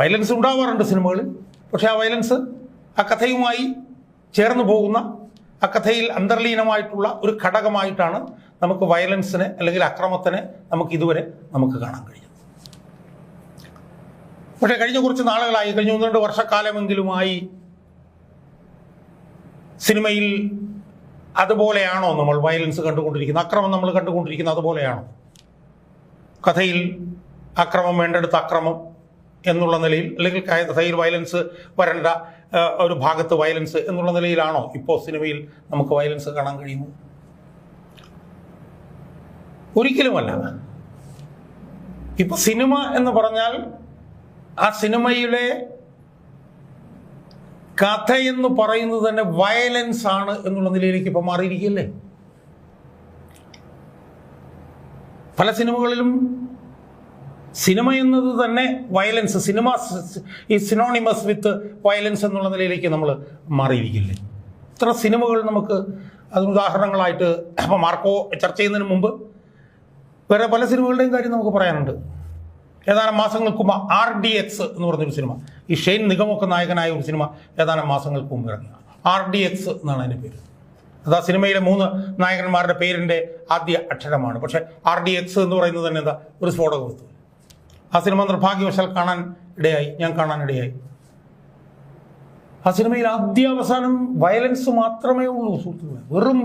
Violence ഉണ്ടാവാറുണ്ട് സിനിമകളിൽ. പക്ഷെ ആ വയലൻസ് ആ കഥയുമായി ചേർന്ന് പോകുന്ന ആ കഥയിൽ അന്തർലീനമായിട്ടുള്ള ഒരു ഘടകമായിട്ടാണ് നമുക്ക് വയലൻസിനെ അല്ലെങ്കിൽ അക്രമത്തിനെ നമുക്ക് ഇതുവരെ നമുക്ക് കാണാൻ കഴിയുന്നത്. പക്ഷേ കഴിഞ്ഞ കുറച്ച് നാളുകളായി കഴിഞ്ഞ ഒന്ന് രണ്ട് വർഷക്കാലമെങ്കിലുമായി സിനിമയിൽ അതുപോലെയാണോ നമ്മൾ വയലൻസ് കണ്ടുകൊണ്ടിരിക്കുന്നത്? അക്രമം നമ്മൾ കണ്ടുകൊണ്ടിരിക്കുന്നത് അതുപോലെയാണോ? കഥയിൽ അക്രമം വേണ്ടെടുത്ത അക്രമം എന്നുള്ള നിലയിൽ അല്ലെങ്കിൽ സൈഡ് വയലൻസ് വരേണ്ട ഒരു ഭാഗത്ത് വയലൻസ് എന്നുള്ള നിലയിലാണോ ഇപ്പോൾ സിനിമയിൽ നമുക്ക് വയലൻസ് കാണാൻ കഴിയുന്നത്? ഒരിക്കലുമല്ല. ഇപ്പൊ സിനിമ എന്ന് പറഞ്ഞാൽ ആ സിനിമയിലെ കഥ എന്ന് പറയുന്നത് തന്നെ വയലൻസ് ആണ് എന്നുള്ള നിലയിലേക്ക് ഇപ്പൊ മാറിയിരിക്കല്ലേ പല സിനിമകളിലും സിനിമ എന്നത് തന്നെ വയലൻസ് സിനിമ ഈ സിനോണിമസ് വിത്ത് വയലൻസ് എന്നുള്ള നിലയിലേക്ക് നമ്മൾ മാറിയിരിക്കില്ലേ? ഇത്ര സിനിമകൾ നമുക്ക് അതിന് ഉദാഹരണങ്ങളായിട്ട് അപ്പോൾ മാർക്കോ ചർച്ച ചെയ്യുന്നതിന് മുമ്പ് വേറെ പല സിനിമകളുടെയും കാര്യം നമുക്ക് പറയാനുണ്ട്. ഏതാനും മാസങ്ങൾക്ക് മുമ്പ് ആർ ഡി എക്സ് എന്ന് പറഞ്ഞൊരു സിനിമ. ഈ ഷെയ്ൻ നിഗമൊക്കെ നായകനായ ഒരു സിനിമ ഏതാനും മാസങ്ങൾക്ക് മുമ്പ് ഇറങ്ങി ആർ ഡി എക്സ് എന്നാണ് അതിന്റെ പേര്. അത് ആ സിനിമയിലെ മൂന്ന് നായകന്മാരുടെ പേരിന്റെ ആദ്യ അക്ഷരമാണ്. പക്ഷേ ആർ ഡി എക്സ് എന്ന് പറയുന്നത് തന്നെ എന്താ? ഒരു സ്ഫോടക വസ്തു ആ സിനിമ നിർഭാഗ്യവശാൽ കാണാൻ ഇടയായി. ഞാൻ കാണാൻ ഇടയായി. ആ സിനിമയിൽ ആദ്യ അവസാനം വയലൻസ് മാത്രമേ ഉള്ളൂ സുഹൃത്തുക്കളെ. വെറും